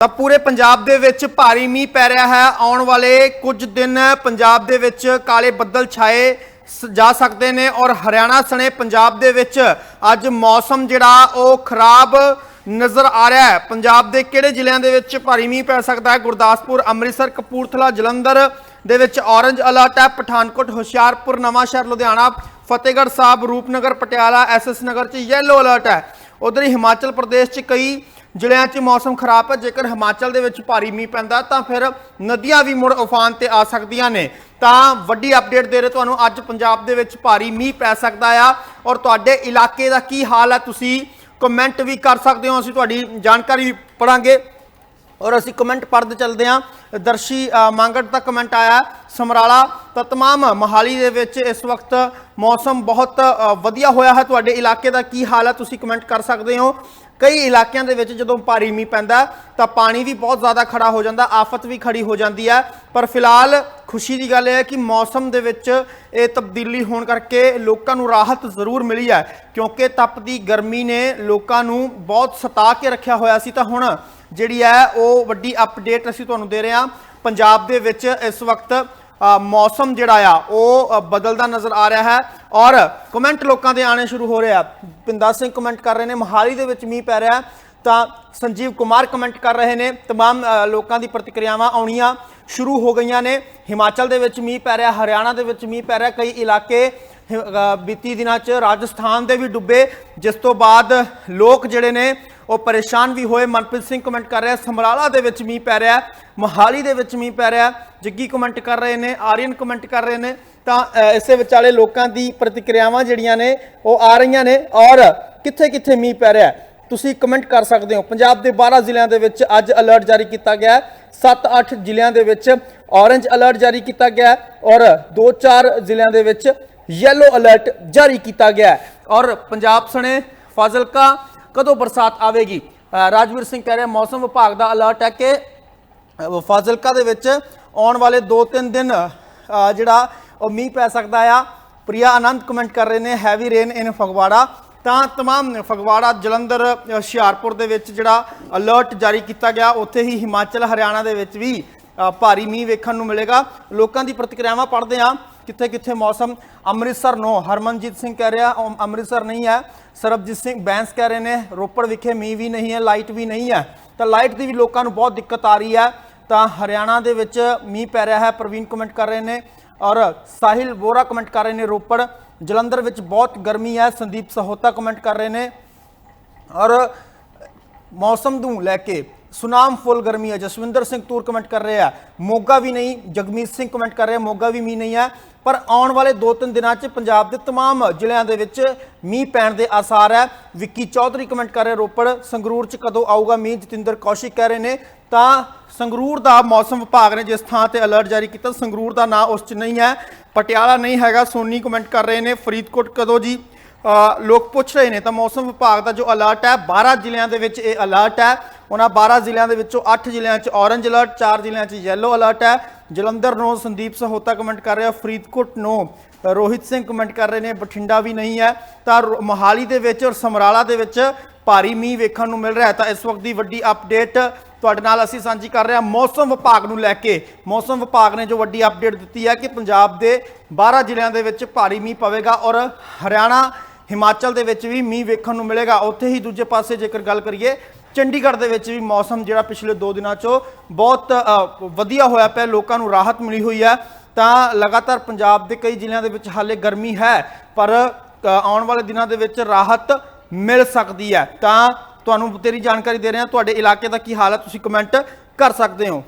ਤਾਂ ਪੂਰੇ ਪੰਜਾਬ ਦੇ ਵਿੱਚ ਭਾਰੀ ਮੀਂਹ ਪੈ ਰਿਹਾ ਹੈ। ਆਉਣ ਵਾਲੇ ਕੁਝ ਦਿਨ ਪੰਜਾਬ ਦੇ ਵਿੱਚ ਕਾਲੇ ਬੱਦਲ ਛਾਏ ਸ- ਜਾ ਸਕਦੇ ਨੇ ਔਰ ਹਰਿਆਣਾ ਸਣੇ ਪੰਜਾਬ ਦੇ ਵਿੱਚ ਅੱਜ ਮੌਸਮ ਜਿਹੜਾ ਉਹ ਖਰਾਬ ਨਜ਼ਰ ਆ ਰਿਹਾ ਹੈ। ਪੰਜਾਬ ਦੇ ਕਿਹੜੇ ਜ਼ਿਲ੍ਹਿਆਂ ਦੇ ਵਿੱਚ ਭਾਰੀ ਮੀਂਹ ਪੈ ਸਕਦਾ ਹੈ? ਗੁਰਦਾਸਪੁਰ, ਅੰਮ੍ਰਿਤਸਰ, ਕਪੂਰਥਲਾ, ਜਲੰਧਰ ਦੇ ਵਿੱਚ ਔਰੰਜ ਅਲਰਟ ਹੈ। ਪਠਾਨਕੋਟ, ਹੁਸ਼ਿਆਰਪੁਰ ਨਵਾਂਸ਼ਹਿਰ ਲੁਧਿਆਣਾ, ਫਤਿਹਗੜ੍ਹ ਸਾਹਿਬ, ਰੂਪਨਗਰ, ਪਟਿਆਲਾ ਐਸਐਸ ਨਗਰ 'ਚ ਯੈਲੋ ਅਲਰਟ ਹੈ। ਉਧਰ ਹੀ ਹਿਮਾਚਲ ਪ੍ਰਦੇਸ਼ 'ਚ ਕਈ ਜ਼ਿਲ੍ਹਿਆਂ 'ਚ ਮੌਸਮ ਖਰਾਬ ਹੈ ਜੇਕਰ ਹਿਮਾਚਲ ਦੇ ਵਿੱਚ ਭਾਰੀ ਮੀਂਹ ਪੈਂਦਾ ਤਾਂ ਫਿਰ ਨਦੀਆਂ ਵੀ ਮੁੜ ਉਫਾਨ ਤੇ ਆ ਸਕਦੀਆਂ ਨੇ। ਤਾਂ ਵੱਡੀ ਅਪਡੇਟ ਦੇ ਰਹੇ ਤੁਹਾਨੂੰ ਅੱਜ ਪੰਜਾਬ ਦੇ ਵਿੱਚ ਭਾਰੀ ਮੀਂਹ ਪੈ ਸਕਦਾ ਆ। ਔਰ ਤੁਹਾਡੇ ਇਲਾਕੇ ਦਾ ਕੀ ਹਾਲ ਹੈ ਤੁਸੀਂ ਕਮੈਂਟ ਵੀ ਕਰ ਸਕਦੇ ਹੋ ਅਸੀਂ ਤੁਹਾਡੀ ਜਾਣਕਾਰੀ ਪੜਾਂਗੇ ਔਰ ਅਸੀਂ ਕਮੈਂਟ ਪੜ੍ਹਦੇ ਚੱਲਦੇ ਹਾਂ। ਦਰਸ਼ੀ ਅ, ਮੰਗੜ ਦਾ ਕਮੈਂਟ ਆਇਆ ਸਮਰਾਲਾ ਤਾਂ ਤਮਾਮ ਮਹਾਲੀ ਦੇ ਵਿੱਚ ਇਸ ਵਕਤ ਮੌਸਮ ਬਹੁਤ ਵਧੀਆ ਹੋਇਆ ਹੈ। ਤੁਹਾਡੇ ਇਲਾਕੇ ਦਾ ਕੀ ਹਾਲ ਹੈ ਤੁਸੀਂ ਕਮੈਂਟ ਕਰ ਸਕਦੇ ਹੋ। ਕਈ ਇਲਾਕਿਆਂ ਦੇ ਵਿੱਚ ਜਦੋਂ ਭਾਰੀ ਮੀਂਹ ਪੈਂਦਾ, ਤਾਂ ਪਾਣੀ ਵੀ ਬਹੁਤ ਜ਼ਿਆਦਾ ਖੜਾ ਹੋ ਜਾਂਦਾ, ਆਫਤ ਵੀ ਖੜੀ ਹੋ ਜਾਂਦੀ ਹੈ ਪਰ ਫਿਲਹਾਲ ਖੁਸ਼ੀ ਦੀ ਗੱਲ ਇਹ ਹੈ ਕਿ ਮੌਸਮ ਦੇ ਵਿੱਚ ਇਹ ਤਬਦੀਲੀ ਹੋਣ ਕਰਕੇ ਲੋਕਾਂ ਨੂੰ ਰਾਹਤ ਜ਼ਰੂਰ ਮਿਲੀ ਹੈ, ਕਿਉਂਕਿ ਤਪਦੀ ਗਰਮੀ ਨੇ ਲੋਕਾਂ ਨੂੰ ਬਹੁਤ ਸਤਾ ਕੇ ਰੱਖਿਆ ਹੋਇਆ ਸੀ। ਤਾਂ ਹੁਣ ਜਿਹੜੀ ਹੈ ਉਹ ਵੱਡੀ ਅਪਡੇਟ ਅਸੀਂ ਤੁਹਾਨੂੰ ਦੇ ਰਹੇ ਹਾਂ। ਪੰਜਾਬ ਦੇ ਵਿੱਚ ਇਸ ਵਕਤ ਮੌਸਮ ਜਿਹੜਾ ਆ, ਉਹ ਬਦਲਦਾ ਨਜ਼ਰ ਆ ਰਿਹਾ ਹੈ। ਔਰ ਕਮੈਂਟ ਲੋਕਾਂ ਦੇ ਆਣੇ ਸ਼ੁਰੂ ਹੋ ਰਹੇ ਆ ਪਿੰਦਾ ਸਿੰਘ ਕਮੈਂਟ ਕਰ ਰਹੇ ਨੇ ਮਹਾਲੀ ਦੇ ਵਿੱਚ ਮੀਂਹ ਪੈ ਰਿਹਾ ਹੈ, ਤਾਂ ਸੰਜੀਵ ਕੁਮਾਰ ਕਮੈਂਟ ਕਰ ਰਹੇ ਨੇ तमाम ਅ, ਲੋਕਾਂ ਦੀ ਪ੍ਰਤੀਕਿਰਿਆਵਾਂ ਆਉਣੀਆਂ ਸ਼ੁਰੂ ਹੋ ਗਈਆਂ ਨੇ ਹਿਮਾਚਲ ਦੇ ਵਿੱਚ ਮੀਂਹ ਪੈ ਰਿਹਾ ਹਰਿਆਣਾ ਦੇ ਵਿੱਚ ਮੀਂਹ ਪੈ ਰਿਹਾ ਕਈ ਇਲਾਕੇ ਹਿ- ਅ, ਬੀਤੀ ਦਿਨਾਂ 'ਚ ਰਾਜਸਥਾਨ ਦੇ ਵੀ ਡੁੱਬੇ ਜਿਸ ਤੋਂ ਬਾਅਦ ਲੋਕ ਜਿਹੜੇ ਨੇ ਉਹ ਪਰੇਸ਼ਾਨ ਵੀ ਹੋਏ ਮਨਪ੍ਰੀਤ ਸਿੰਘ ਕਮੈਂਟ ਕਰ ਰਿਹਾ ਸਮਰਾਲਾ ਦੇ ਵਿੱਚ ਮੀਂਹ ਪੈ ਰਿਹਾ ਮੋਹਾਲੀ ਦੇ ਵਿੱਚ ਮੀਂਹ ਪੈ ਰਿਹਾ ਜੱਗੀ ਕਮੈਂਟ ਕਰ ਰਹੇ ਨੇ ਆਰੀਅਨ ਕਮੈਂਟ ਕਰ ਰਹੇ ਨੇ ਤਾਂ ਇਸੇ ਵਿਚਾਲੇ ਲੋਕਾਂ ਦੀ ਪ੍ਰਤੀਕਿਰਿਆਵਾਂ ਜਿਹੜੀਆਂ ਨੇ, ਉਹ ਆ ਰਹੀਆਂ ਨੇ ਔਰ ਕਿੱਥੇ ਕਿੱਥੇ ਮੀਂਹ ਪੈ ਰਿਹਾ ਤੁਸੀਂ ਕਮੈਂਟ ਕਰ ਸਕਦੇ ਹੋ। ਪੰਜਾਬ ਦੇ 12 ਜ਼ਿਲ੍ਹਿਆਂ ਦੇ ਵਿੱਚ ਅੱਜ ਅਲਰਟ ਜਾਰੀ ਕੀਤਾ ਗਿਆ ਹੈ। 7-8 ਜ਼ਿਲ੍ਹਿਆਂ ਦੇ ਵਿੱਚ ਔਰੰਜ ਅਲਰਟ ਜਾਰੀ ਕੀਤਾ ਗਿਆ ਹੈ ਔਰ 2-4 ਜ਼ਿਲ੍ਹਿਆਂ ਦੇ ਵਿੱਚ ਯੈਲੋ ਅਲਰਟ ਜਾਰੀ ਕੀਤਾ ਗਿਆ ਹੈ। ਔਰ ਪੰਜਾਬ ਸਣੇ ਫਾਜ਼ਿਲਕਾ ਕਦੋਂ ਬਰਸਾਤ ਆਵੇਗੀ? ਰਾਜਵੀਰ ਸਿੰਘ ਕਹਿ ਰਿਹਾ, ਮੌਸਮ ਵਿਭਾਗ ਦਾ ਅਲਰਟ ਹੈ ਕਿ ਫਾਜ਼ਿਲਕਾ ਦੇ ਵਿੱਚ ਆਉਣ ਵਾਲੇ 2-3 ਦਿਨ ਜਿਹੜਾ ਉਹ ਮੀਂਹ ਪੈ ਸਕਦਾ ਆ ਪ੍ਰਿਆ ਆਨੰਦ ਕਮੈਂਟ ਕਰ ਰਹੇ ਨੇ ਹੈਵੀ ਰੇਨ ਇਨ ਫਗਵਾੜਾ ਤਾਂ तमाम ਫਗਵਾੜਾ ਜਲੰਧਰ ਅ, ਹੁਸ਼ਿਆਰਪੁਰ ਦੇ ਵਿੱਚ ਜਿਹੜਾ ਅਲਰਟ ਜਾਰੀ ਕੀਤਾ ਗਿਆ ਉੱਥੇ ਹੀ ਹਿਮਾਚਲ ਹਰਿਆਣਾ ਦੇ ਵਿੱਚ ਵੀ ਅ, ਭਾਰੀ ਮੀਂਹ ਵੇਖਣ ਨੂੰ ਮਿਲੇਗਾ ਲੋਕਾਂ ਦੀ ਪ੍ਰਤੀਕਿਰਿਆਵਾਂ ਪੜ੍ਹਦੇ ਹਾਂ ਕਿੱਥੇ ਕਿੱਥੇ ਮੌਸਮ ਅੰਮ੍ਰਿਤਸਰ ਨੋ ਹਰਮਨਜੀਤ ਸਿੰਘ ਕਹਿ ਰਿਹਾ ਅਮ- ਅੰਮ੍ਰਿਤਸਰ ਨਹੀਂ ਹੈ ਸਰਬਜੀਤ ਸਿੰਘ ਬੈਂਸ ਕਹਿ ਰਹੇ ਨੇ ਰੋਪੜ ਵਿਖੇ ਮੀਂਹ ਵੀ ਨਹੀਂ ਹੈ ਲਾਈਟ ਵੀ ਨਹੀਂ ਹੈ ਤਾਂ ਲਾਈਟ ਦੀ ਵੀ ਲੋਕਾਂ ਨੂੰ ਬਹੁਤ ਦਿੱਕਤ ਆ ਰਹੀ ਹੈ ਤਾਂ ਹਰਿਆਣਾ ਦੇ ਵਿੱਚ ਮੀਂਹ ਪੈ ਰਿਹਾ ਹੈ ਪ੍ਰਵੀਨ ਕਮੈਂਟ ਕਰ ਰਹੇ ਨੇ ਔਰ ਸਾਹਿਲ ਵੋਰਾ ਕਮੈਂਟ ਕਰ ਰਹੇ ਨੇ ਰੋਪੜ। ਜਲੰਧਰ ਵਿੱਚ ਬਹੁਤ ਗਰਮੀ ਹੈ। ਸੰਦੀਪ ਸਹੋਤਾ ਕਮੈਂਟ ਕਰ ਰਹੇ ਨੇ। ਔਰ ਮੌਸਮ ਨੂੰ ਲੈ ਕੇ ਸੁਨਾਮ ਫੁੱਲ ਗਰਮੀ ਹੈ ਜਸਵਿੰਦਰ ਸਿੰਘ ਤੂਰ ਕਮੈਂਟ ਕਰ ਰਹੇ ਆ ਮੋਗਾ ਵੀ ਨਹੀਂ ਜਗਮੀਤ ਸਿੰਘ ਕਮੈਂਟ ਕਰ ਰਿਹਾ ਮੋਗਾ ਵੀ ਮੀਂਹ ਨਹੀਂ ਹੈ ਪਰ ਆਉਣ ਵਾਲੇ 2-3 ਦਿਨਾਂ 'ਚ ਪੰਜਾਬ ਦੇ तमाम ਜ਼ਿਲ੍ਹਿਆਂ ਦੇ ਵਿੱਚ ਮੀਂਹ ਪੈਣ ਦੇ ਆਸਾਰ ਹੈ ਵਿੱਕੀ ਚੌਧਰੀ ਕਮੈਂਟ ਕਰ ਰਹੇ ਰੋਪੜ ਸੰਗਰੂਰ 'ਚ ਕਦੋਂ ਆਊਗਾ ਮੀਂਹ ਜਤਿੰਦਰ ਕੌਸ਼ਿਕ ਕਹਿ ਰਹੇ ਨੇ ਤਾਂ ਸੰਗਰੂਰ ਦਾ ਮੌਸਮ ਵਿਭਾਗ ਨੇ ਜਿਸ ਥਾਂ ਤੇ ਅਲਰਟ ਜਾਰੀ ਕੀਤਾ ਸੰਗਰੂਰ ਦਾ ਨਾਂ ਉਸ 'ਚ ਨਹੀਂ ਹੈ ਪਟਿਆਲਾ ਨਹੀਂ ਹੈਗਾ ਸੋਨੀ ਕਮੈਂਟ ਕਰ ਰਹੇ ਨੇ ਫਰੀਦਕੋਟ ਕਦੋਂ ਜੀ ਅ, ਲੋਕ ਪੁੱਛ ਰਹੇ ਨੇ ਤਾਂ ਮੌਸਮ ਵਿਭਾਗ ਦਾ ਜੋ ਅਲਰਟ ਹੈ 12 ਜ਼ਿਲ੍ਹਿਆਂ ਦੇ ਵਿੱਚ ਇਹ ਅਲਰਟ ਹੈ ਉਹਨਾਂ 12 ਜ਼ਿਲ੍ਹਿਆਂ ਦੇ ਵਿੱਚੋਂ 8 ਜ਼ਿਲ੍ਹਿਆਂ 'ਚ ਔਰੰਜ ਅਲਰਟ 4 ਜ਼ਿਲ੍ਹਿਆਂ 'ਚ ਯੈਲੋ ਅਲਰਟ ਹੈ। ਜਲੰਧਰ ਨੂੰ ਸੰਦੀਪ ਸਹੋਤਾ ਕਮੈਂਟ ਕਰ ਰਿਹਾ, ਫਰੀਦਕੋਟ ਨੂੰ ਰੋਹਿਤ ਸਿੰਘ ਕਮੈਂਟ ਕਰ ਰਹੇ ਨੇ, ਬਠਿੰਡਾ ਵੀ ਨਹੀਂ ਹੈ। ਤਾਂ ਰੋ- ਮੋਹਾਲੀ ਦੇ ਵਿੱਚ ਔਰ ਸਮਰਾਲਾ ਦੇ ਵਿੱਚ ਭਾਰੀ ਮੀਂਹ ਵੇਖਣ ਨੂੰ ਮਿਲ ਰਿਹਾ ਹੈ। ਤਾਂ ਇਸ ਵਕਤ ਦੀ ਵੱਡੀ ਅਪਡੇਟ ਤੁਹਾਡੇ ਨਾਲ ਅਸੀਂ ਸਾਂਝੀ ਕਰ ਰਹੇ ਹਾਂ। ਮੌਸਮ ਵਿਭਾਗ ਨੂੰ ਲੈ ਕੇ, ਮੌਸਮ ਵਿਭਾਗ ਨੇ ਜੋ ਵੱਡੀ ਅਪਡੇਟ ਦਿੱਤੀ ਹੈ ਕਿ ਪੰਜਾਬ ਦੇ 12 ਜ਼ਿਲ੍ਹਿਆਂ ਦੇ ਵਿੱਚ ਭਾਰੀ ਮੀਂਹ ਪਵੇਗਾ ਔਰ ਹਰਿਆਣਾ, ਹਿਮਾਚਲ ਦੇ ਵਿੱਚ ਵੀ ਮੀਂਹ ਵੇਖਣ ਨੂੰ ਮਿਲੇਗਾ। ਉੱਥੇ ਹੀ ਦੂਜੇ ਪਾਸੇ ਜੇਕਰ ਗੱਲ ਕਰੀਏ ਚੰਡੀਗੜ੍ਹ ਦੇ ਵਿੱਚ ਵੀ ਮੌਸਮ ਜਿਹੜਾ ਪਿਛਲੇ 2 ਦਿਨਾਂ 'ਚੋਂ ਬਹੁਤ ਵਧੀਆ ਹੋਇਆ ਪਿਆ, ਲੋਕਾਂ ਨੂੰ ਰਾਹਤ ਮਿਲੀ ਹੋਈ ਹੈ। ਤਾਂ ਲਗਾਤਾਰ ਪੰਜਾਬ ਦੇ ਕਈ ਜ਼ਿਲ੍ਹਿਆਂ ਦੇ ਵਿੱਚ ਹਾਲੇ ਗਰਮੀ ਹੈ, ਪਰ ਆਉਣ ਵਾਲੇ ਦਿਨਾਂ ਦੇ ਵਿੱਚ ਰਾਹਤ ਮਿਲ ਸਕਦੀ ਹੈ। ਤਾਂ ਤੁਹਾਨੂੰ ਤੇਰੀ ਜਾਣਕਾਰੀ ਦੇ ਰਹੇ ਹਾਂ। ਤੁਹਾਡੇ ਇਲਾਕੇ ਦਾ ਕੀ ਹਾਲ ਹੈ, ਤੁਸੀਂ ਕਮੈਂਟ ਕਰ ਸਕਦੇ ਹੋ।